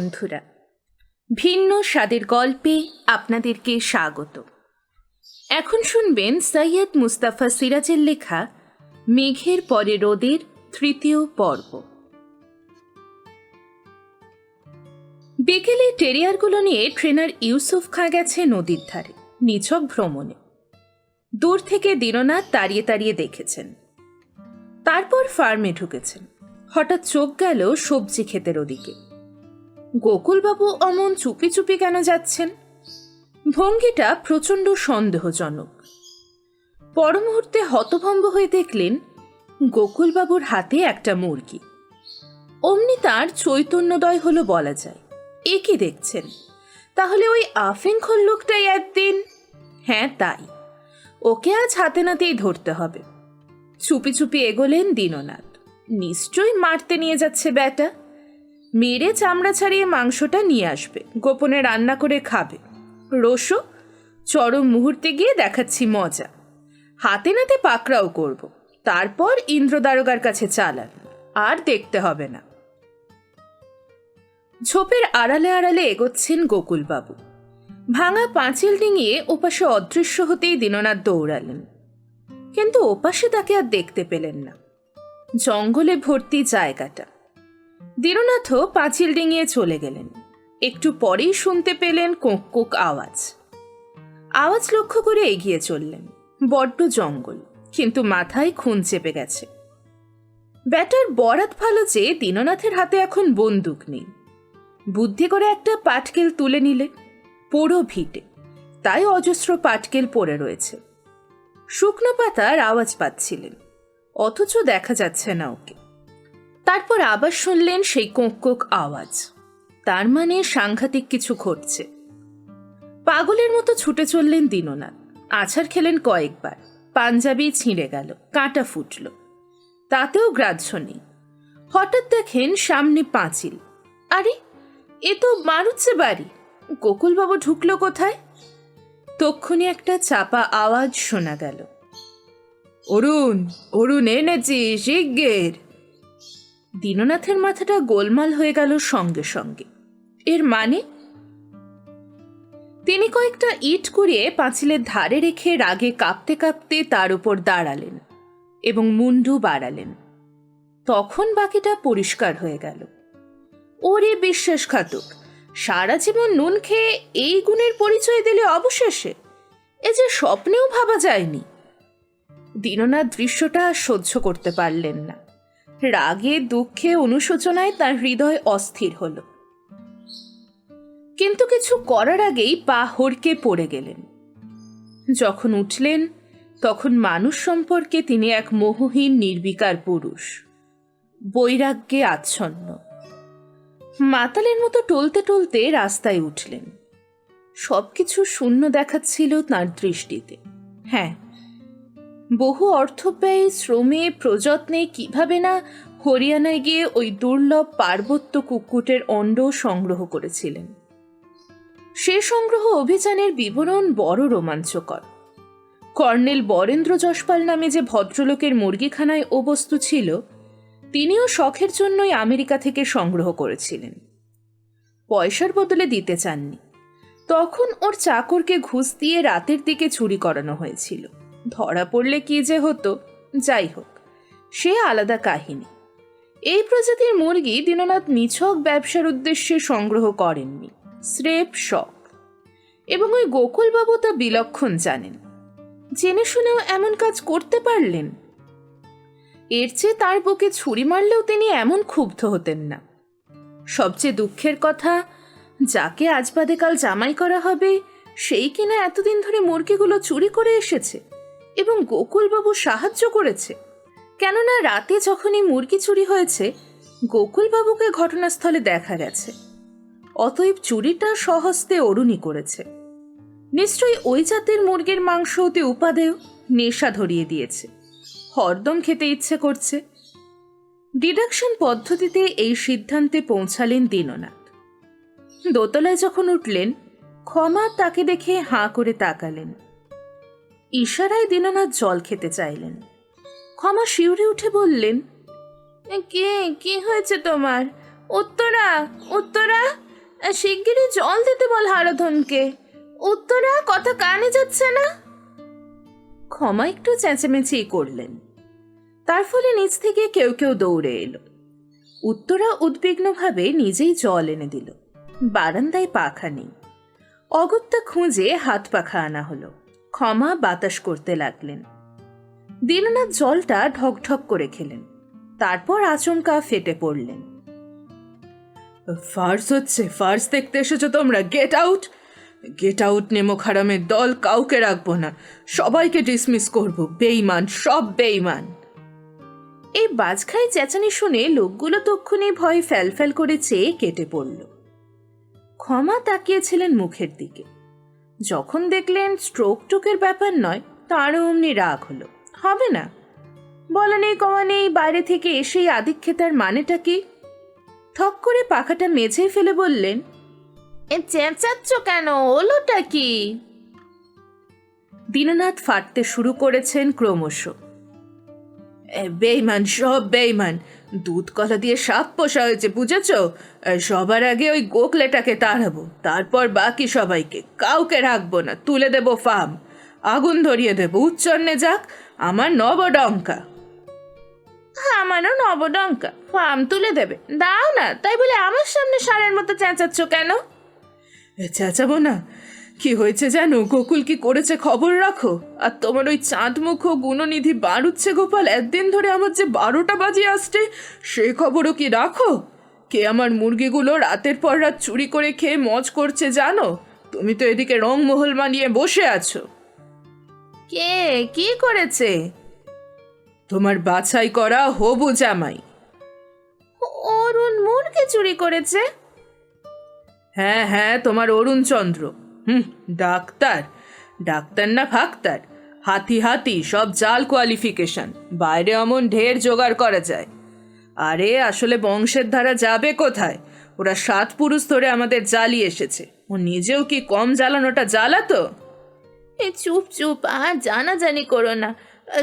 বন্ধুরা, ভিন্ন স্বাদের গল্পে আপনাদেরকে স্বাগত। এখন শুনবেন সৈয়দ মুস্তাফা সিরাজের লেখা মেঘের পরে রোদের তৃতীয় পর্ব। বিকেলে টেরিয়ারগুলো নিয়ে ট্রেনার ইউসুফ খাঁ গেছে নদীর ধারে, নিছক ভ্রমণে। দূর থেকে দীননাথ তাড়িয়ে তাড়িয়ে দেখেছেন। তারপর ফার্মে ঢুকেছেন। হঠাৎ চোখ গেল সবজি ক্ষেতের ওদিকে। গোকুলবাবু অমন চুপি চুপি কেন যাচ্ছেন? ভঙ্গিটা প্রচণ্ড সন্দেহজনক। পর মুহূর্তে হতভম্ব হয়ে দেখলেন গোকুলবাবুর হাতে একটা মুরগি। অমনি তার চৈতন্যদয় হলো বলা যায়। এ কি দেখছেন? তাহলে ওই আফিংখল লোকটাই একদিন? হ্যাঁ তাই। ওকে আজ হাতে নাতেই ধরতে হবে। চুপি চুপি এগোলেন দীননাথ। নিশ্চয়ই মারতে নিয়ে যাচ্ছে ব্যাটা। মেরে চামড়া ছাড়িয়ে মাংসটা নিয়ে আসবে। গোপনে রান্না করে খাবে। রসো, চরম মুহূর্তে গিয়ে দেখাচ্ছি মজা। হাতে নাতে পাকড়াও করব। তারপর ইন্দ্র দারোগার কাছে চালান। আর দেখতে হবে না। ঝোপের আড়ালে আড়ালে এগোচ্ছেন গোকুলবাবু। ভাঙা পাঁচিল ডিঙিয়ে ওপাশে অদৃশ্য হতেই দীননাথ দৌড়ালেন। কিন্তু ওপাশে তাকে আর দেখতে পেলেন না। জঙ্গলে ভর্তি জায়গাটা। দীননাথও পাঁচিল ডিঙিয়ে চলে গেলেন। একটু পরেই শুনতে পেলেন কোঁক কোঁক আওয়াজ। আওয়াজ লক্ষ্য করে এগিয়ে চললেন। বড্ড জঙ্গল, কিন্তু মাথায় খুন চেপে গেছে। ব্যাটার বরাত ভালো যে দীননাথের হাতে এখন বন্দুক নেই। বুদ্ধি করে একটা পাটকেল তুলে নিলে, পুরো ভিটে। তাই অজস্র পাটকেল পড়ে রয়েছে। শুকনো পাতার আওয়াজ পাচ্ছিলেন, অথচ দেখা যাচ্ছে না ওকে। তারপর আবার শুনলেন সেই কোঁক আওয়াজ। তার মানে সাংঘাতিক কিছু ঘটছে। পাগলের মতো ছুটে চললেন দীননাথ। আছাড় খেলেন কয়েকবার। পাঞ্জাবি ছিঁড়ে গেল, কাঁটা ফুটল। তাতেও গ্রাহ্য নেই। হঠাৎ দেখেন সামনে পাঁচিল। আরে, এ তো মারুচ্ছে বাড়ি। গোকুলবাবু ঢুকলো কোথায়? তক্ষুনি একটা চাপা আওয়াজ শোনা গেল। অরুণ অরুণ এনেছি, শিগগির। দীননাথের মাথাটা গোলমাল হয়ে গেল সঙ্গে সঙ্গে। এর মানে? তিনি কয়েকটা ইট কুড়িয়ে পাঁচিলের ধারে রেখে রাগে কাঁপতে কাঁপতে তার উপর দাঁড়ালেন এবং মুন্ডু বাড়ালেন। তখন বাকিটা পরিষ্কার হয়ে গেল। ওরে বিশ্বাসঘাতক, সারা জীবন নুন খেয়ে এই গুণের পরিচয় দিলে অবশেষে? এ যে স্বপ্নেও ভাবা যায়নি। দীননাথ দৃশ্যটা সহ্য করতে পারলেন না। রাগে, দুঃখে, অনুশোচনায় তার হৃদয় অস্থির হল। কিন্তু কিছু করার আগেই পা হড়কে পড়ে গেলেন। যখন উঠলেন, তখন মানুষ সম্পর্কে তিনি এক মোহহীন, নির্বিকার পুরুষ। বৈরাগ্যে আচ্ছন্ন। মাতালের মতো টলতে টলতে রাস্তায় উঠলেন। সবকিছু শূন্য দেখাচ্ছিল তার দৃষ্টিতে। হ্যাঁ বহু অর্থব্যয় শ্রমে, প্রযত্নে কীভাবে না হরিয়ানায় গিয়ে ওই দুর্লভ পার্বত্য কুকুটের অণ্ড সংগ্রহ করেছিলেন। সে সংগ্রহ অভিযানের বিবরণ বড় রোমাঞ্চকর। কর্নেল বরেন্দ্র যশপাল নামে যে ভদ্রলোকের মুরগিখানায় ও বস্তু ছিল, তিনিও শখের জন্যই আমেরিকা থেকে সংগ্রহ করেছিলেন। পয়সার বদলে দিতে চাননি। তখন ওর চাকরকে ঘুষ দিয়ে রাতের দিকে চুরি করানো হয়েছিল। ধরা পড়লে কি যে হতো? যাই হোক, সে আলাদা কাহিনী। এই প্রজাতির মুরগি দীননাথ নিছক ব্যবসার উদ্দেশ্যে সংগ্রহ করেননি। স্রেফ শখ। এবং ওই গোকুলবাবু তা বিলক্ষণ জানেন। জেনে শুনেও এমন কাজ করতে পারলেন? এর চেয়ে তার বুকে ছুরি মারলেও তিনি এমন ক্ষুব্ধ হতেন না। সবচেয়ে দুঃখের কথা, যাকে আজ বাদে কাল জামাই করা হবে, সেই কিনা এতদিন ধরে মুরগিগুলো চুরি করে এসেছে। এবং গোকুলবাবু সাহায্য করেছে। কেননা রাতে যখনই মুরগি চুরি হয়েছে, গোকুলবাবুকে ঘটনাস্থলে দেখা গেছে। অতএব চুরিটা সহস্তে অরুণী করেছে। নিশ্চয়ই ওই জাতের মুরগির মাংস অতি উপাদেয়, নেশা ধরিয়ে দিয়েছে। হরদম খেতে ইচ্ছে করছে। ডিডাকশন পদ্ধতিতে এই সিদ্ধান্তে পৌঁছালেন দীননাথ। দোতলায় যখন উঠলেন, ক্ষমা তাকে দেখে হাঁ করে তাকালেন। ইশারায় দীননাথ জল খেতে চাইলেন। ক্ষমা শিউরে উঠে বললেন, কে, কি হয়েছে তোমার? উত্তরা উত্তরা, শিগগিরই জল দিতে বল হারাধনকে। উত্তরা, কথা কানে যাচ্ছে না? ক্ষমা একটু চেঁচামেচি করলেন। তার ফলে নিচ থেকে কেউ কেউ দৌড়ে এলো। উত্তরা উদ্বিগ্নভাবে নিজেই জল এনে দিল। বারান্দায় পাখা নেই। অগত্যা খুঁজে হাত পাখা আনা হলো। ক্ষমা বাতাস করতে লাগলেন। দীননাথ জলটা ঢকঢক করে খেলেন। তারপর আচমকা ফেটে পড়লেন। ফার্স হচ্ছে, ফার্স দেখতে এসেছ তোমরা গেট আউট গেট আউট নেমো খারামের দল কাউকে রাখব না। সবাইকে ডিসমিস করব বেইমান সব বেইমান এই বাজখাই চেঁচানি শুনে লোকগুলো তক্ষুনি ভয়ে ফ্যালফ্যাল করে চেয়ে কেটে পড়ল। ক্ষমা তাকিয়েছিলেন মুখের দিকে। যখন দেখলেন স্ট্রোক টোকের ব্যাপার নয়, তারও অমনি রাগ হলো। হবে না? বলা নেই কমা নেই, বাইরে থেকে এসেই আদিক্ষেতার মানেটা কি? ঠক করে পাখাটা মেঝেই ফেলে বললেন, এ চেঁচাচ্ছ কেন? ওলোটা কি? দীননাথ ফাটতে শুরু করেছেন ক্রমশ। বেইমান, সব বেইমান। দুধ কলা দিয়ে সাপ পোষা হয়েছে, বুঝেছ? সবার আগে ওই গোকলেটাকে তাড়াবো, তারপর বাকি সবাইকে কাউকে রাখব না, তুলে দেব ফার্ম। আগুন ধরিয়ে দেবো, উচ্চন্নে যাক, আমার নবডঙ্কা। আমারও নবডঙ্কা, ফার্ম তুলে দেবে। দাও না, তাই বলে আমার সামনে সারের মতো চেঁচাচ্ছ কেন? চেঁচাবো না কি হয়েছে জানো? গোকুল কি করেছে খবর রাখো? আর তোমার ওই চাঁদ মুখ গুণনিধি বাড়ুচ্ছে গোপাল, একদিন ধরে আমার যে বারোটা বাজিয়ে আসছে, সে খবরও কি রাখো? কে আমার মুরগিগুলো রাতের পর রাত চুরি করে খেয়ে মজ করছে জানো? তুমি তো এদিকে রংমহল মানিয়ে বসে আছো। কে? কি করেছে? তোমার বাছাই করা হবু জামাই। অরুণ মুরগি চুরি করেছে? হ্যাঁ হ্যাঁ তোমার অরুণ চন্দ্র। হুম, ডাক্তার। ডাক্তার না ফাক্তার হাতি হাতি, সব জাল কোয়ালিফিকেশন। বাইরে অমন ঢের জোগাড় করা যায়। আরে, আসলে বংশের ধারা যাবে কোথায়? ওরা সাত পুরুষ ধরে আমাদের জ্বালিয়ে এসেছে। ও নিজেও কি কম জ্বালানোটা জ্বালাতো এ চুপ চুপ, আর জানাজানি করো না।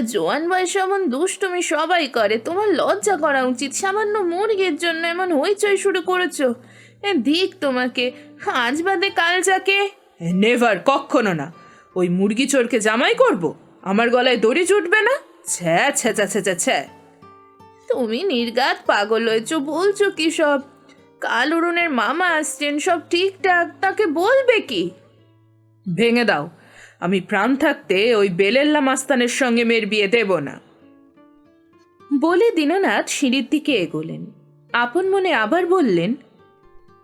জোয়ান বয়সে এমন দুষ্টুমি সবাই করে। তোমার লজ্জা করা উচিত। সামান্য মুরগির জন্য এমন হইচই শুরু করেছ। দিক তোমাকে। আজ বাদে কাল যাকে। নেভার কখনো না। ওই মুরগি চোরকে জামাই করব? আমার গলায় দড়ি জুটবে না? ছ্যা ছ্যা ছ্যা ছ্যা ছ্যা। তুমি নির্গাত পাগল হয়েছো, বলছো কি সব? কাল অরুণের মামা আসছেন, সব ঠিকঠাক, তাকে বলবে কি? ভেঙে দাও। আমি প্রাণ থাকতে ওই বেলেল্লা মাস্তানের সঙ্গে মেয়ের বিয়ে দেব না। বলে দীননাথ সিঁড়ির দিকে এগোলেন। আপন মনে আবার বললেন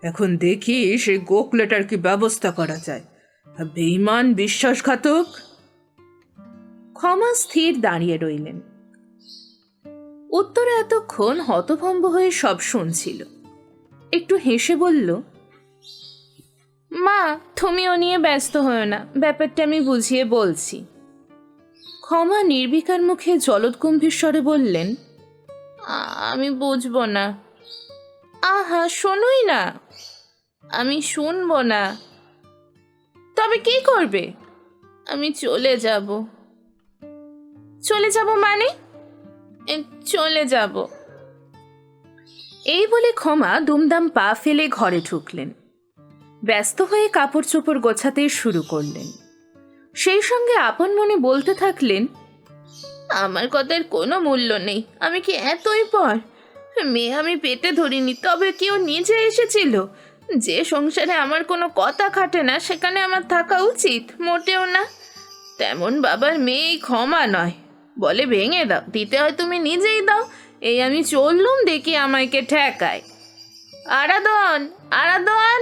এখন দেখি সেই গোকলেটার কি ব্যবস্থা করা যায়। বেইমান বিশ্বাসঘাতক। ক্ষমা স্থির দাঁড়িয়ে রইলেন। উত্তরে এতক্ষণ হতভম্ব হয়ে সব শুনছিল। একটু হেসে বলল, মা তুমি ও নিয়ে ব্যস্ত হও না, ব্যাপারটা আমি বুঝিয়ে বলছি। ক্ষমা নির্বিকার মুখে জলদগম্ভীর স্বরে বললেন আমি বুঝব না। আহা, শোনোই না। আমি শুনব না। তবে কি করবে? আমি চলে যাব। চলে যাব মানে? চলে যাব। এই বলে ক্ষমা দুমদাম পা ফেলে ঘরে ঢুকলেন। ব্যস্ত হয়ে কাপড় চোপড় গোছাতে শুরু করলেন। সেই সঙ্গে আপন মনে বলতে থাকলেন, আমার কথার কোনো মূল্য নেই। আমি কি এতই পর মেয়ে আমি পেটে ধরিনি, তবে কেউ নিজে এসেছিল। যে সংসারে আমার কোনো কথা খাটে না, সেখানে আমার থাকা উচিত, মোটেও না। তেমন বাবার মেয়েই ক্ষমা নয়। বলে ভেঙে দাও, দিতে হয় তুমি নিজেই দাও, এই আমি চললুম দেখি আমাকে ঠেকায়। আরাদন আরাদন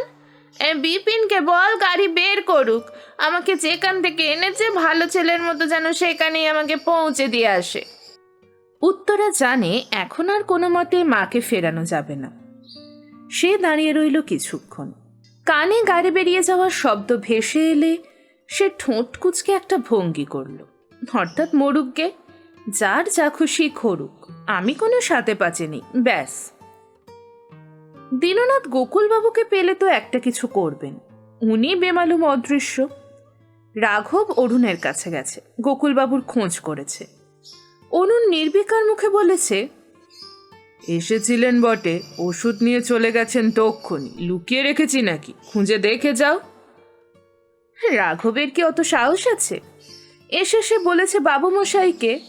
বিপিনকে বল গাড়ি বের করুক, আমাকে যেখান থেকে এনেছে, ভালো ছেলের মতো যেন সেখানেই আমাকে পৌঁছে দিয়ে আসে। উত্তরা জানে এখন আর কোনো মতে মাকে ফেরানো যাবে না। সে দাঁড়িয়ে রইল কিছুক্ষণ। কানে গাড়ি বেরিয়ে যাওয়ার শব্দ ভেসে এলে সে ঠোঁট কুচকে একটা ভঙ্গি করল। অর্থাৎ মরুককে যার যা খুশি করুক, আমি কোনো সাথে পাচিনি, ব্যাস। দীননাথ গোকুলবাবুকে পেলে তো একটা কিছু করবেন। উনি বেমালুম অদৃশ্য। রাঘব অরুণের কাছে গেছে, গোকুলবাবুর খোঁজ করেছে। অরুণ নির্বিকার মুখে বলেছে এসেছিলেন বটে ওষুধ নিয়ে চলে গেছেন তক্ষণি লুকিয়ে রেখেছি নাকি? খুঁজে দেখে যাও। রাঘবের কি অত সাহস আছে? এসে সে বলেছে বাবু মশাইকে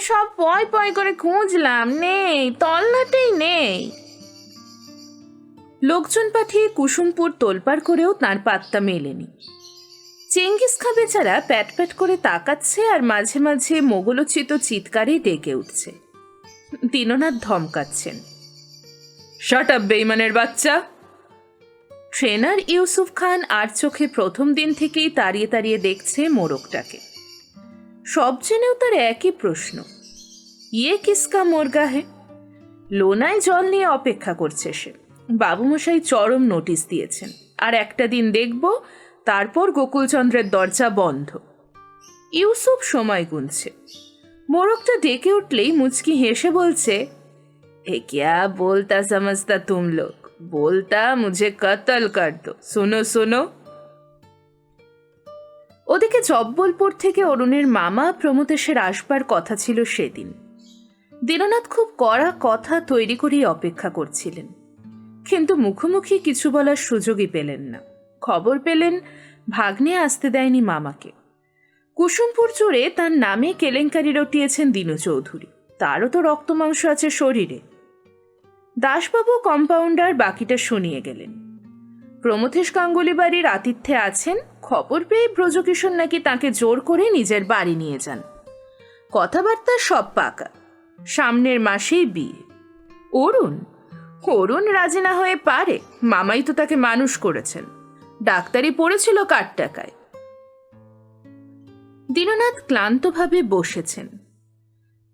সব পয় পয় করে খুঁজলাম নেই তল্লাটেই নেই। লোকজন পাঠিয়ে কুসুমপুর তোলপাড় করেও তার পাত্তা মেলেনি। চেঙ্গিস খা বেচারা প্যাট প্যাট করে তাকাচ্ছে আর মাঝে মাঝে মোগলোচিত চিৎকারে ডেকে উঠছে। দীননাথ ধমকাচ্ছেন। শাট আপ বেইমানের বাচ্চা! ট্রেনার ইউসুফ খান আর চোখে প্রথম দিন থেকেই তাড়িয়ে তাড়িয়ে দেখছে মোরগটাকে। সব জেনেও তার একই প্রশ্ন ইয়ে কিসকা মোরগা হে লোনায় জল নিয়ে অপেক্ষা করছে সে। বাবুমশাই চরম নোটিশ দিয়েছেন, আর একটা দিন দেখব তারপর গোকুলচন্দ্রের দরজা বন্ধ। ইউসুফ সময় গুনছে। মোরগটা ডেকে উঠলেই মুচকি হেসে বলছে, এ ক্যা বলতা সমঝতা তুম লোক? বলতা মুঝে কতল কর দো। শোনো শোনো। ওদিকে জব্বলপুর থেকে অরুণের মামা প্রমোদেশের আসবার কথা ছিল সেদিন। দীননাথ খুব কড়া কথা তৈরি করেই অপেক্ষা করছিলেন। কিন্তু মুখোমুখি কিছু বলার সুযোগই পেলেন না। খবর পেলেন, ভাগ্নে আসতে দেয়নি মামাকে। কুসুমপুর জুড়ে তার নামে কেলেঙ্কারি রটিয়েছেন দীনু চৌধুরী। তারও তো রক্ত মাংস আছে শরীরে। দাসবাবু কম্পাউন্ডার বাকিটা শুনিয়ে গেলেন। প্রমথেশ গাঙ্গুলি বাড়ির আতিথ্যে আছেন, খবর পেয়ে ব্রজকিশোর নাকি তাকে জোর করে নিজের বাড়ি নিয়ে যান। কথাবার্তা সব পাকা। সামনের মাসেই বিয়ে। অরুণ? অরুণ রাজি না হয়ে পারে, মামাই তো তাকে মানুষ করেছেন। ডাক্তারি পড়েছিল কার টাকায় দীননাথ ক্লান্তভাবে বসেছেন।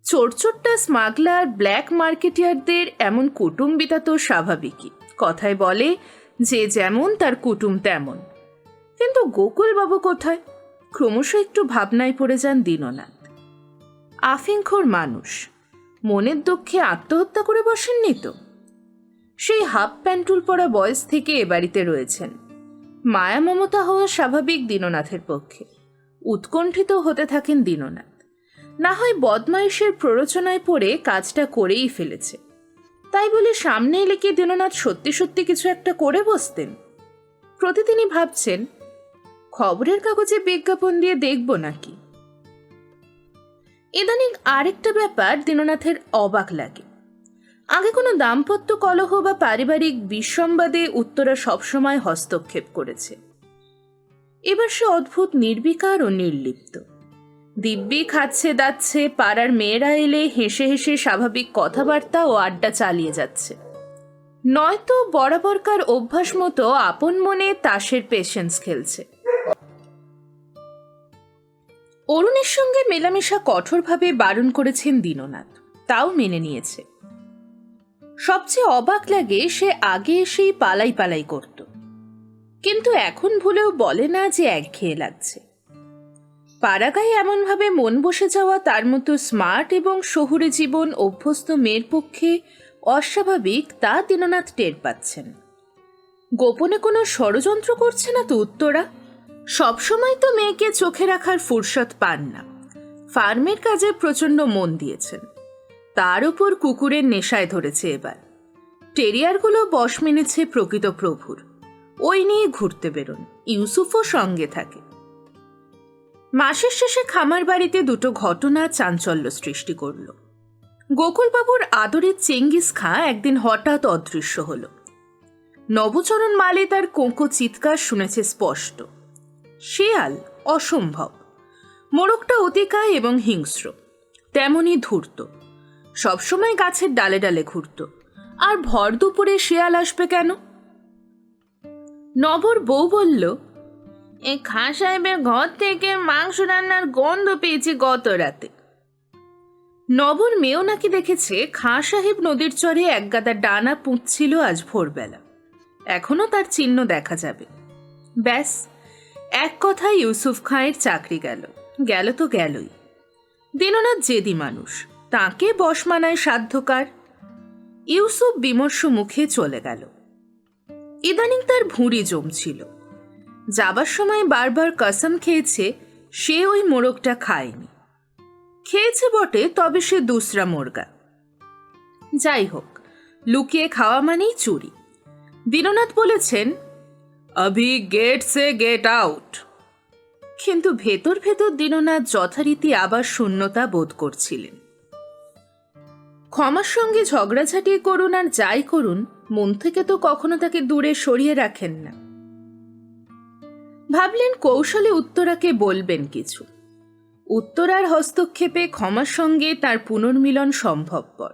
চোরচোরটা স্মাগলার, ব্ল্যাক মার্কেটিয়ারদের এমন কুটুম্বিতা তো স্বাভাবিকই। কথায় বলে যে যেমন তার কুটুম তেমন। কিন্তু গোকুলবাবু কোথায়? ক্রমশ একটু ভাবনায় পড়ে যান দীননাথ। আফিংখোর মানুষ। মনের দুঃখে আত্মহত্যা করে বসেননি তো? সেই হাফ প্যান্টুল পরা বয়স থেকে এ বাড়িতে রয়েছেন। মায়া মমতা হওয়া স্বাভাবিক দীননাথের পক্ষে। উৎকণ্ঠিত হতে থাকেন দীননাথ। না হয় বদমাইশের প্ররোচনায় পড়ে কাজটা করেই ফেলেছে। তাই বলে সামনে এলে কি দীননাথ সত্যি সত্যি কিছু একটা করে বসতেন? প্রতিদিনই ভাবছেন, খবরের কাগজে বিজ্ঞাপন দিয়ে দেখব নাকি? ইদানিং আরেকটা ব্যাপার দীননাথের অবাক লাগে। আগে কোনো দাম্পত্য কলহ বা পারিবারিক বিসম্বাদে উত্তরা সবসময় হস্তক্ষেপ করেছে। এবার সে অদ্ভুত নির্বিকার ও নির্লিপ্ত। দিব্যি খাচ্ছে দাচ্ছে, পাড়ার মেয়েরা এলে হেসে হেসে স্বাভাবিক কথাবার্তা ও আড্ডা চালিয়ে যাচ্ছে। নয়তো বরাবরকার অভ্যাস মতো আপন মনে তাসের পেশেন্স খেলছে। অরুণের সঙ্গে মেলামেশা কঠোরভাবে বারণ করেছেন দীননাথ। তাও মেনে নিয়েছে। সবচেয়ে অবাক লাগে সে আগে এসেই পালাই পালাই করত। কিন্তু এখন ভুলেও বলে না যে একঘেয়ে লাগছে। পাড়াগায়ে এমনভাবে মন বসে যাওয়া তার মতো স্মার্ট এবং শহুরে জীবন অভ্যস্ত মেয়ের পক্ষে অস্বাভাবিক তা দীননাথ টের পাচ্ছেন। গোপনে কোনো ষড়যন্ত্র করছে না তো উত্তরা? সবসময় তো মেয়েকে চোখে রাখার ফুরসত পান না। ফার্মের কাজে প্রচণ্ড মন দিয়েছেন। তার উপর কুকুরের নেশায় ধরেছে এবার। টেরিয়ারগুলো বশ মেনেছে প্রকৃত প্রভুর। ওই নিয়ে ঘুরতে বেরোন। ইউসুফও সঙ্গে থাকে। মাসের শেষে খামার বাড়িতে দুটো ঘটনা চাঞ্চল্য সৃষ্টি করল। গোকুলবাবুর আদরের চেঙ্গিস খাঁ একদিন হঠাৎ অদৃশ্য হল। নবচরণ মালে তার কোঁকো চিৎকার শুনেছে স্পষ্ট। শেয়াল অসম্ভব। মোড়কটা অতিকায় এবং হিংস্র। তেমনই ধূর্ত। সবসময় গাছের ডালে ডালে ঘুরত। আর ভর দুপুরে শেয়াল আসবে কেন? নবর বউ বলল এ খাঁ সাহেবের ঘর থেকে মাংস রান্নার গন্ধ পেয়েছি গত রাতে। নবর মেয়েও নাকি দেখেছে খাঁ সাহেব নদীর চরে একগাদা ডানা পুঁতছিল আজ ভোরবেলা। এখনও তার চিহ্ন দেখা যাবে। ব্যাস এক কথায় ইউসুফ খাঁয়ের চাকরি গেল। গেল তো গেলই। দিননাথ জেদি মানুষ। তাকে বসমানায় সাধ্যকার। ইউসুফ বিমর্ষ মুখে চলে গেল। ইদানিং তার ভুঁড়ি জমছিল। যাবার সময় বারবার কসম খেয়েছে, সে ওই মোরগটা খায়নি। খেয়েছে বটে, তবে সে দুসরা মোরগা। যাই হোক, লুকিয়ে খাওয়া মানেই চুরি। দীননাথ বলেছেন, অভি গেট সে গেট আউট। কিন্তু ভেতর ভেতর দীননাথ যথারীতি আবার শূন্যতা বোধ করছিলেন। ক্ষমার সঙ্গে ঝগড়াঝাটি করুন আর যাই করুন, মন থেকে তো কখনো তাকে দূরে সরিয়ে রাখেন না। ভাবলেন কৌশলে উত্তরাকে বলবেন কিছু। উত্তরার হস্তক্ষেপে ক্ষমার সঙ্গে তার পুনর্মিলন সম্ভবপর।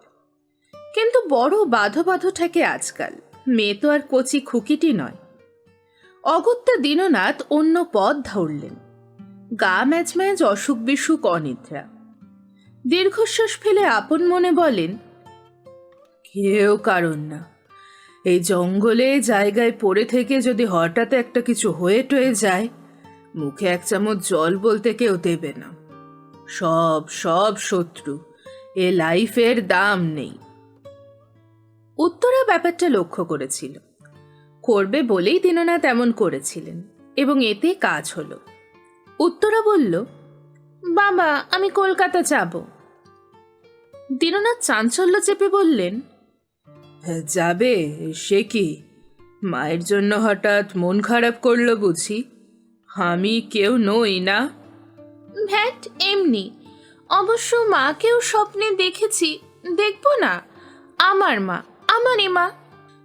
কিন্তু বড় বাধো থাকে আজকাল, মেয়ে তো আর কচি খুকিটি নয়। অগত্যা দীননাথ অন্য পথ ধরলেন। গা ম্যাচ ম্যাচ অসুখ বিসুখ অনিদ্রা। দীর্ঘশ্বাস ফেলে আপন মনে বলেন, কেউ কারণ না। এই জঙ্গলে জায়গায় পড়ে থেকে যদি হঠাৎ একটা কিছু হয়ে টয়ে যায়, মুখে এক চামচ জল বলতে কেউ দেবে না। সব সব শত্রু, এ লাইফের দাম নেই। উত্তরা ব্যাপারটা লক্ষ্য করেছিল। করবে বলেই দীননাথ এমন করেছিলেন এবং এতে কাজ হলো। উত্তরা বলল বাবা আমি কলকাতা যাব। দীননাথ চাঞ্চল্য চেপে বললেন যাবে? সে কি? মায়ের জন্য হঠাৎ মন খারাপ করল বুঝি? আমি কেউ নই না? ভ্যাট এমনি। অবশ্য মাকেও স্বপ্নে দেখেছি দেখব না। আমার মা আমারই মা।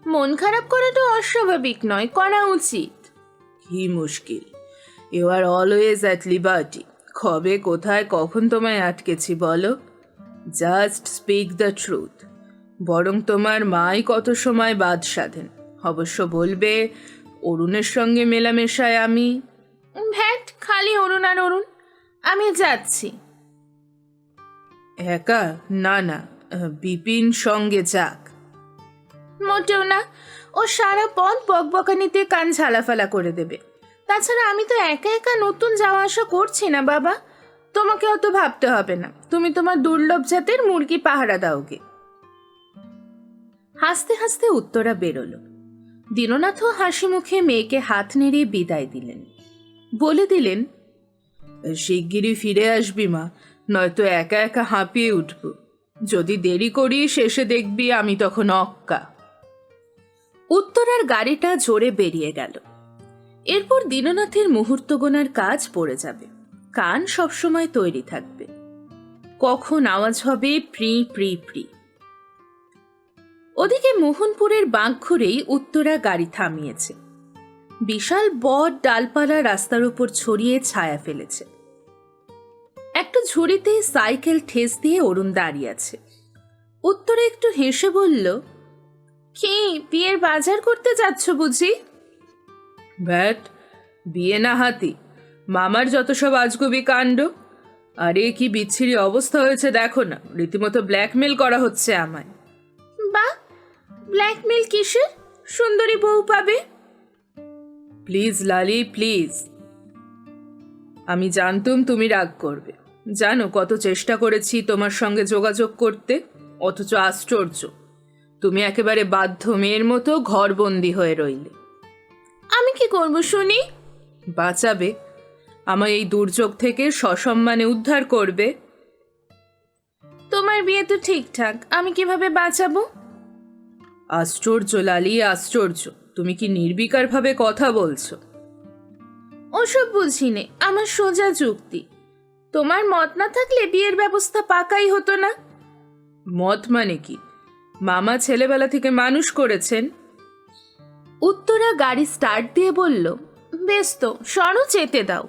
মন খারাপ করাটা অস্বাভাবিক নয় করা উচিত। কি মুশকিল। You are always at liberty কবে কোথায় কখন তোমায় আটকেছি বলো? জাস্ট স্পিক দ্য ট্রুথ বরং তোমার মাই কত সময় বাদ সাধেন। অবশ্য বলবে অরুণের সঙ্গে মেলামেশায় আমি। ভ্যাট খালি অরুণ আর অরুণ। আমি যাচ্ছি। একা? না না। বিপিন সঙ্গে যাক। মোটেও না। ও সারা পথ বকবকানিতে কান ঝালাফালা করে দেবে। তাছাড়া আমি তো একা একা নতুন যাওয়া আসা করছি না, বাবা। তোমাকে অত ভাবতে হবে না। তুমি তোমার দুর্লভ জাতের মুরগি পাহারা দাওগে। হাসতে হাসতে উত্তরা বেরোলো। দীননাথও হাসি মুখে মেয়েকে হাত নেড়ে বিদায় দিলেন। বলে দিলেন, শিগগিরই ফিরে আসবি মা, নয়তো একা একা হাঁপিয়ে উঠব। যদি দেরি করি শেষে দেখবি আমি তখন অক্কা। উত্তরার গাড়িটা জোরে বেরিয়ে গেল। এরপর দীননাথের মুহূর্ত গোনার কাজ পড়ে যাবে। কান সবসময় তৈরি থাকবে। কখন আওয়াজ হবে, প্রি প্রি প্রি। ওদিকে মোহনপুরের বাঁক ঘুরেই উত্তরা গাড়ি থামিয়েছে। বিশাল বট ডালপালা রাস্তার উপর ছড়িয়ে ছায়া ফেলেছে। একটা ঝুড়িতে সাইকেল ঠেস দিয়ে অরুণ দাঁড়িয়ে আছে। উত্তরে একটু হেসে বলল, কি, বিয়ের বাজার করতে যাচ্ছ বুঝি? ব্যাট বিয়ে না হাতি। মামার যত সব আজগুবি কাণ্ড। আরে কি বিচ্ছিরি অবস্থা হয়েছে দেখো না। রীতিমতো ব্ল্যাকমেল করা হচ্ছে আমায়। বা ব্ল্যাকমেল কিসের? সুন্দরী বউ পাবে। Please Lali please. আমি জানতুম তুমি রাগ করবে। জানো কত চেষ্টা করেছি তোমার সঙ্গে যোগাযোগ করতে অথচ আশ্চর্য। তুমি একেবারে বাধ্য মেয়ের মতো ঘরবন্দি হয়ে রইলে। কি করব শুনি? বাঁচাবে। আমায় এই দুর্যোগ থেকে সসম্মানে উদ্ধার করবে। তোমার বিয়ে তো ঠিকঠাক আমি কীভাবে বাঁচাবো? আশ্চর্য লালি আশ্চর্য। তুমি কি নির্বিকারভাবে কথা বলছো? ওসব বুঝি নে আমার সোজা যুক্তি। তোমার মত না থাকলে বিয়ের ব্যবস্থা পাকাই হতো না। মত মানে কি? মামা ছেলেবেলা থেকে মানুষ করেছেন। উত্তরা গাড়ি স্টার্ট দিয়ে বলল, বেশ তো, সরো চেতে দাও।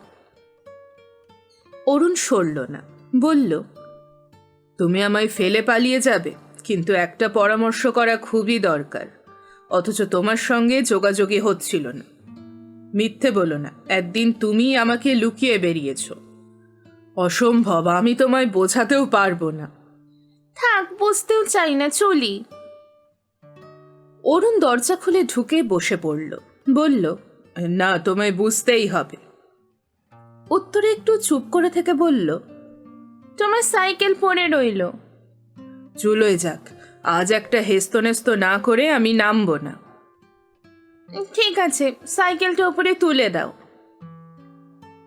অরুণ সরল না, বলল, তুমি আমায় ফেলে পালিয়ে যাবে, কিন্তু একটা পরামর্শ করা খুবই দরকার। অথচ তোমার সঙ্গে যোগাযোগই হচ্ছিল না। মিথ্যে বলো না, একদিন তুমি আমাকে লুকিয়ে বেরিয়েছ। অসম্ভব, আমি তোমায় বোঝাতেও পারব না। থাক, বুঝতেও চাই না, চলি। অরুণ দরজা খুলে ঢুকে বসে পড়ল। বলল, না, তোমায় বুঝতেই হবে। উত্তরে একটু চুপ করে থেকে বলল, তোমার সাইকেল পড়ে রইল। চুলোয় যাক, আজ একটা হেস্তনেস্ত না করে আমি নামবো না। ঠিক আছে, সাইকেলটা উপরে তুলে দাও।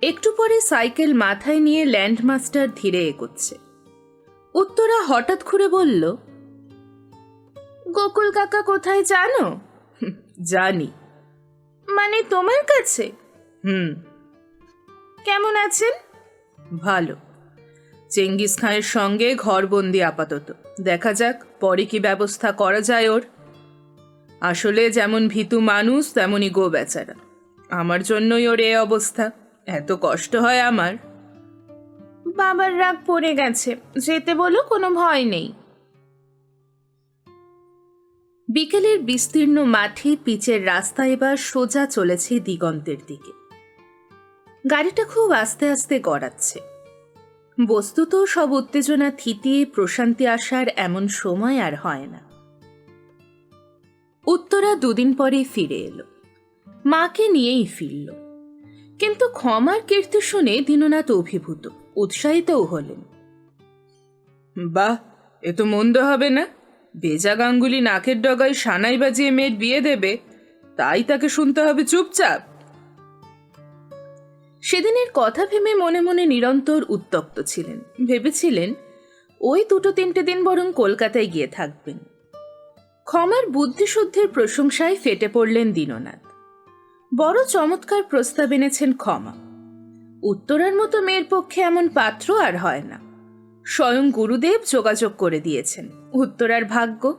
একটু পরে সাইকেল মাথায় নিয়ে ল্যান্ডমাস্টার ধীরে এগোচ্ছে। উত্তরা হঠাৎ করে বলল গোকুল কাকা কোথায় জানো? জানি। মানে তোমার কাছে? হুম। কেমন আছেন? ভালো। চেঙ্গিস খানের সঙ্গে ঘরবন্দি আপাতত। দেখা যাক পরে কি ব্যবস্থা করা যায় ওর। আসলে যেমন ভীতু মানুষ তেমনই গো বেচারা। আমার জন্যই ওর এ অবস্থা। এত কষ্ট হয় আমার। বাবার রাগ পড়ে গেছে। যেতে বলো কোনো ভয় নেই। বিকেলের বিস্তীর্ণ মাঠে পিচের রাস্তা এবার সোজা চলেছে দিগন্তের দিকে। গাড়িটা খুব আস্তে আস্তে গড়াচ্ছে। বস্তুত সব উত্তেজনা থিতিয়ে প্রশান্তি আসার এমন সময় আর হয় না। উত্তরা দুদিন পরে ফিরে এলো। মাকে নিয়েই ফিরল। কিন্তু ক্ষমার কীর্তি শুনে দীননাথ অভিভূত, উৎসাহিতও হলেন। বাহ, এ তো মন্দ হবে না। বেজা গাঙ্গুলি নাকের ডগায় সানাই বাজিয়ে মেয়ের বিয়ে দেবে, তাই তাকে শুনতে হবে চুপচাপ। সেদিনের কথা ভেবে মনে মনে নিরন্তর উত্তক্ত ছিলেন। ভেবেছিলেন, ওই দুটো তিনটে দিন বরং কলকাতায় গিয়ে থাকবেন। ক্ষমার বুদ্ধিশুদ্ধির প্রশংসায় ফেটে পড়লেন দীননাথ। বড় চমৎকার প্রস্তাব এনেছেন ক্ষমা। উত্তরার মতো মেয়ের পক্ষে এমন পাত্র আর হয় না। স্বয়ং গুরুদেব যোগাযোগ করে দিয়েছেন। উত্তরার ভাগ্য।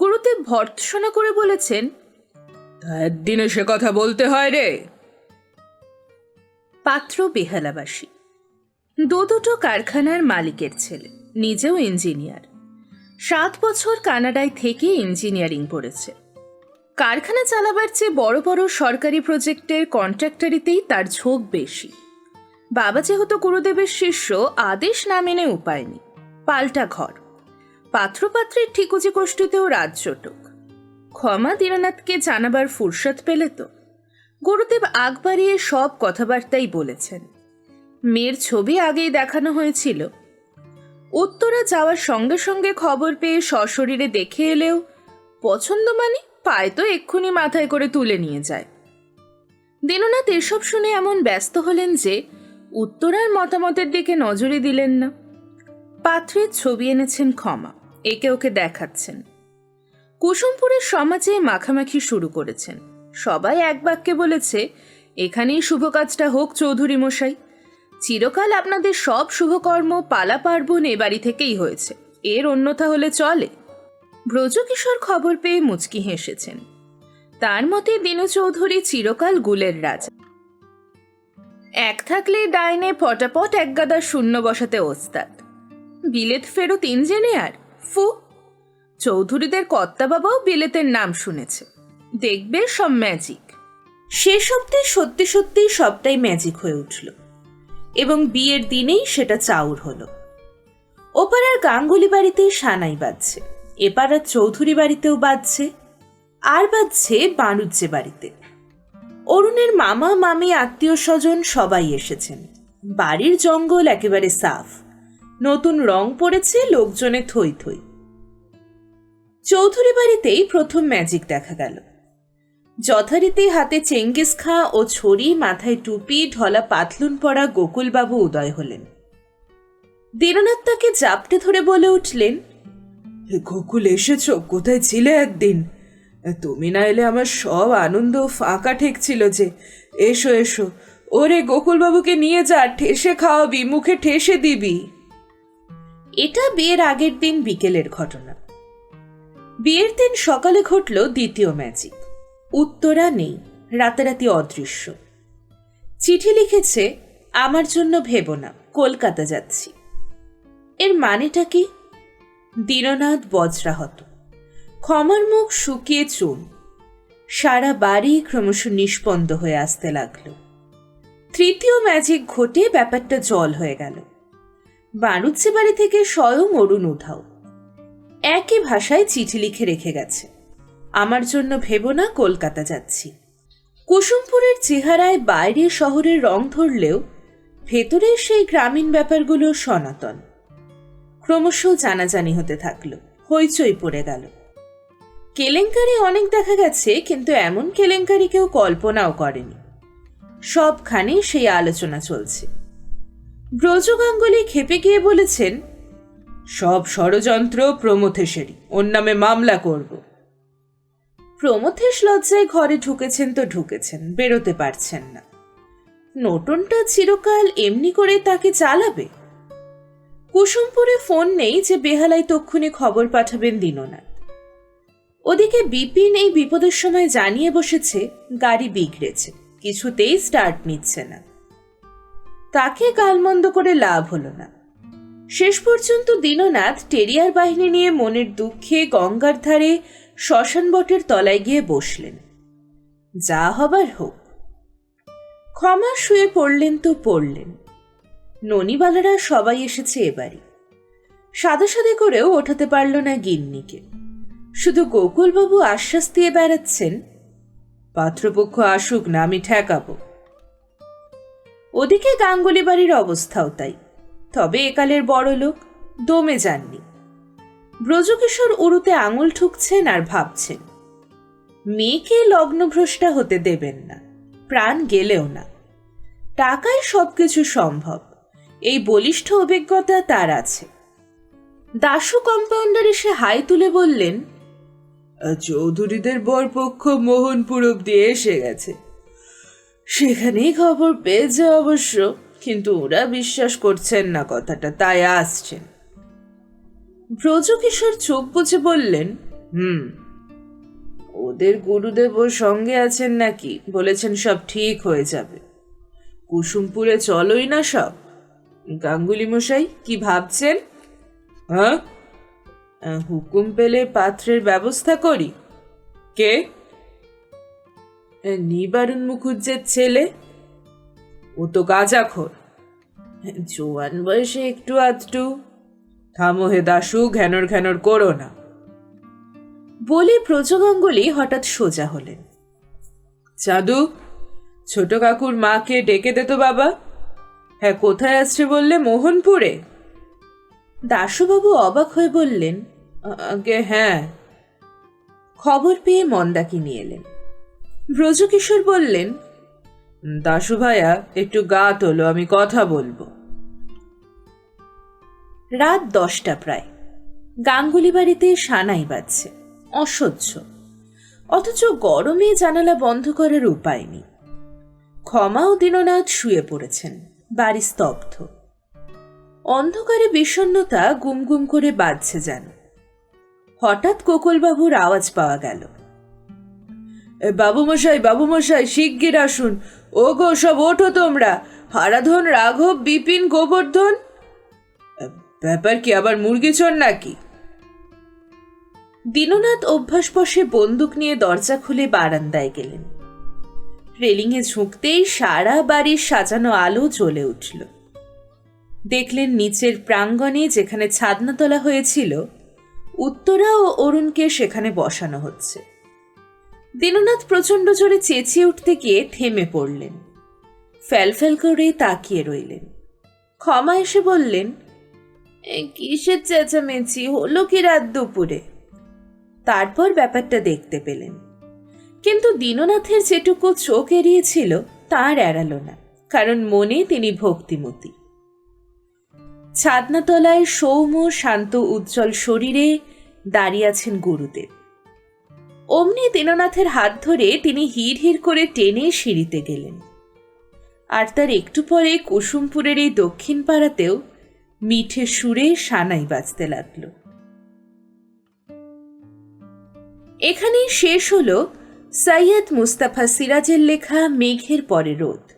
গুরুদেব ভর্ৎসনা করে বলেছেন একদিনে সে কথা বলতে হয় রে। পাত্র বেহালাবাসী দু দুটো কারখানার মালিকের ছেলে নিজেও ইঞ্জিনিয়ার। সাত বছর কানাডায় থেকে ইঞ্জিনিয়ারিং পড়েছে। কারখানা চালাবার চেয়ে বড় বড় সরকারি প্রজেক্টের কন্ট্রাক্টারিতেই তার ঝোঁক বেশি। বাবা যেহেতু গুরুদেবের শিষ্য, আদেশ না মেনে উপায় নেই। পাল্টা ঘর। পাত্রপাত্রের ঠিকুজি গোষ্ঠীতেও রাজ্যটুক ক্ষমা দীননাথকে জানাবার ফুরসত পেলে তো। গুরুদেব আগ বাড়িয়ে সব কথাবার্তাই বলেছেন। মেয়ের ছবি আগেই দেখানো হয়েছিল। উত্তরা যাওয়ার সঙ্গে সঙ্গে খবর পেয়ে সশরীরে দেখে এলেও, পছন্দ মানে পায় তো এক্ষুনি মাথায় করে তুলে নিয়ে যায়। দীননাথ এসব শুনে এমন ব্যস্ত হলেন যে উত্তরার মতামতের দিকে নজরই দিলেন না। পাত্রের ছবি এনেছেন ক্ষমা, একে ওকে দেখাচ্ছেন। কুসুমপুরের সমাজে মাখামাখি শুরু করেছেন। সবাই এক বাক্যে বলেছে, এখানেই শুভ কাজটা হোক, চৌধুরী মশাই। চিরকাল আপনাদের সব শুভকর্ম, পালা পার্বণ এ বাড়ি থেকেই হয়েছে। এর অন্যথা হলে চলে। ব্রজকিশোর খবর পেয়ে মুচকি হেসেছেন। তার মতে দীনু চৌধুরী চিরকাল গুলের রাজা। এক থাকলে ডাইনে পটাপট এক গাদা শূন্য বসাতে ওস্তাদ। বিলেত ফেরত ইঞ্জিনিয়ার? ফু! চৌধুরীদের কর্তা বাবাও বিলেতের নাম শুনেছে। দেখবে সব ম্যাজিক শেষ অব্দি সত্যি সত্যি সবটাই ম্যাজিক হয়ে উঠল। এবং বিয়ের দিনেই সেটা চাউর হলো। ওপাড়ার গাঙ্গুলি বাড়িতেই সানাই বাজছে। এপাড়ার চৌধুরী বাড়িতেও বাজছে। আর বাজছে বাণুজ্যে বাড়িতে। অরুণের মামা, মামি, আত্মীয় স্বজন সবাই এসেছেন। বাড়ির জঙ্গল একেবারে সাফ। নতুন রং পড়েছে, লোকজনে থই থই। চৌধুরী বাড়িতেই প্রথম ম্যাজিক দেখা গেল। যথারীতি হাতে চেঙ্গিস খাঁ ও ছড়ি, মাথায় টুপি, ঢলা পাতলুন পরা গোকুলবাবু উদয় হলেন। দীননাথ তাকে জাপটে ধরে বলে উঠলেন গোকুল এসেছ, কোথায় ছিলে একদিন? তুমি না এলে আমার সব আনন্দ ফাঁকা ঠেকছিল যে। এসো এসো। ওরে গোকুলবাবুকে নিয়ে যা, ঠেসে খাওয়াবি, মুখে ঠেসে দিবি। এটা বিয়ের আগের দিন বিকেলের ঘটনা। বিয়ের দিন সকালে ঘটল দ্বিতীয় ম্যাজিক। উত্তরা নেই, রাতারাতি অদৃশ্য। চিঠি লিখেছে, আমার জন্য ভেবো না, কলকাতা যাচ্ছি। এর মানেটা কি? দীননাথ বজ্রাহত। ক্ষমার মুখ শুকিয়ে চুন সারা বাড়ি ক্রমশ নিষ্পন্দ হয়ে আসতে লাগল। তৃতীয় ম্যাজিক ঘটে ব্যাপারটা জল হয়ে গেল। বাণুজ্যে বাড়ি থেকে স্বয়ং অরুণ উঠাও একই ভাষায় চিঠি লিখে রেখে গেছে। আমার জন্য ভেবো না, কলকাতা যাচ্ছি। কুসুমপুরের চেহারায় বাইরে শহরের রং ধরলেও ভেতরে সেই গ্রামীণ ব্যাপারগুলো সনাতন। ক্রমশ জানাজানি হতে থাকল, হইচই পড়ে গেল। কেলেঙ্কারি অনেক দেখা গেছে, কিন্তু এমন কেলেঙ্কারি কেউ কল্পনাও করেনি। সবখানে সেই আলোচনা চলছে। ব্রজ গাঙ্গুলি খেপে গিয়ে বলেছেন, সব ষড়যন্ত্র প্রমথেশেরই, ওর নামে মামলা করব। প্রমথেশ লজ্জায় ঘরে ঢুকেছেন তো ঢুকেছেন, বেরোতে পারছেন না। নটনটা চিরকাল এমনি করে তাকে চালাবে? কুসুমপুরে ফোন নেই যে বেহালায় তক্ষুনি খবর পাঠাবেন দীননাথ ওদিকে বিপিন এই বিপদের সময় জানিয়ে বসেছে, গাড়ি বিগড়েছে, কিছুতেই স্টার্ট নিচ্ছে না। তাকে গালমন্দ করে লাভ হলো না। শেষ পর্যন্ত দীননাথ টেরিয়ার বাহিনী নিয়ে মনের দুঃখে গঙ্গার ধারে শ্মশান বটের তলায় গিয়ে বসলেন। যা হবার হোক। ক্ষমা শুয়ে পড়লেন তো পড়লেন। ননিবালারা সবাই এসেছে এবারই সাদা সাদে করেও ওঠাতে পারল না গিন্নিকে। শুধু গোকুলবাবু আশ্বাস দিয়ে বেড়াচ্ছেন? পাত্রপক্ষ আসুক না আমি ঠেকাবো। ওদিকে গাঙ্গুলি বাড়ির অবস্থাও তাই। তবে একালের বড় লোক দমে যাননি। ব্রজকিশোর উরুতে আঙুল ঠুকছেন আর ভাবছেন, মেয়েকে লগ্নভ্রষ্টা হতে দেবেন না, প্রাণ গেলেও না। টাকায় সবকিছু সম্ভব, এই বলিষ্ঠ অভিজ্ঞতা তার আছে। দাসু কম্পাউন্ডার এসে হাই তুলে বললেন চৌধুরীদের বরপক্ষ মোহনপুর অব্দি এসে গেছে। সেখানেই খবর পেয়েছে অবশ্য, কিন্তু ওরা বিশ্বাস করছেন না কথাটা, তাই আসছেন। ব্রজকিশোর চোখ বুঝে বললেন, হুম, ওদের গুরুদেব সঙ্গে আছেন নাকি? বলেছেন সব ঠিক হয়ে যাবে। কুসুমপুরে চলোই না সব। গাঙ্গুলি মশাই কি ভাবছেন? হ্যাঁ হুকুম পেলে পাত্রের ব্যবস্থা করি। কে? নিবারণ মুখুজ্জের ছেলে? ও তো গাঁজাখোর। জোয়ান বয়সে একটু আধটু। থামো হে দাসু ঘ্যানর ঘ্যানর করো না। বলে ব্রজগাঙ্গুলি হঠাৎ সোজা হলেন। চাদু ছোট কাকুর মাকে ডেকে দে তো বাবা। হ্যাঁ কোথায় আসছে বললে? মোহনপুরে। দাশুবাবু অবাক হয়ে বললেন "আ- আগে হ্যাঁ। খবর পেয়ে মন্দাকি নিয়ে এলেন। ব্রজকিশোর বললেন, দাশু ভাইয়া একটু গা তোলো, আমি কথা বলব। রাত দশটা প্রায়। গাঙ্গুলি বাড়িতে সানাই বাজছে, অসহ্য। অথচ গরমে জানালা বন্ধ করার উপায় নেই। ক্ষমা ও দীননাথ শুয়ে পড়েছেন, বাড়ি স্তব্ধ। অন্ধকারে বিষণ্ণতা গুমগুম করে বাজছে যেন। হঠাৎ কোকলবাবুর আওয়াজ পাওয়া গেল। বাবুমশাই বাবুমশাই, শিগগির আসুন। ও গো সব ওঠো তোমরা। হারাধন, রাঘব, বিপিন, গোবর্ধন? ব্যাপার কি, আবার মুরগি চোর নাকি? দীননাথ অভ্যাসবশে বন্দুক নিয়ে দরজা খুলে বারান্দায় গেলেন। রেলিংয়ে ঝুঁকতেই সারা বাড়ির সাজানো আলো জ্বলে উঠল। দেখলেন নিচের প্রাঙ্গণে যেখানে ছাদনা তোলা হয়েছিল উত্তরা ও অরুণকে সেখানে বসানো হচ্ছে। দীননাথ প্রচণ্ড জোরে চেঁচিয়ে উঠতে গিয়ে থেমে পড়লেন। ফ্যালফ্যাল করে তাকিয়ে রইলেন। ক্ষমা এসে বললেন "এ, কিসের চেঁচামেচি? হলো কি রাত দুপুরে? তারপর ব্যাপারটা দেখতে পেলেন। কিন্তু দীননাথের যেটুকু চোখ এড়িয়েছিল তার এড়ালো না কারণ মনে তিনি ভক্তিমতী। ছাদনাতলায় সৌম্য শান্ত উজ্জ্বল শরীরে দাঁড়িয়ে আছেন গুরুদেব। অমনি দীননাথের হাত ধরে তিনি হিড় হিড় করে টেনে সিঁড়িতে গেলেন। আর তার একটু পরে কুসুমপুরের এই দক্ষিণ পাড়াতেও মিঠে সুরে সানাই বাজতে লাগল। এখানেই শেষ হল সৈয়দ মুস্তাফা সিরাজের লেখা মেঘের পরে রোদ।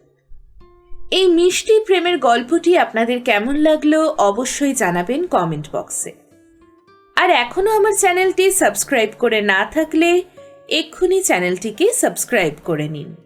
এই মিষ্টি প্রেমের গল্পটি আপনাদের কেমন লাগল অবশ্যই জানাবেন কমেন্ট বক্সে। আর এখনও আমার চ্যানেলটি সাবস্ক্রাইব করে না থাকলে এক্ষুনি চ্যানেলটিকে সাবস্ক্রাইব করে নিন।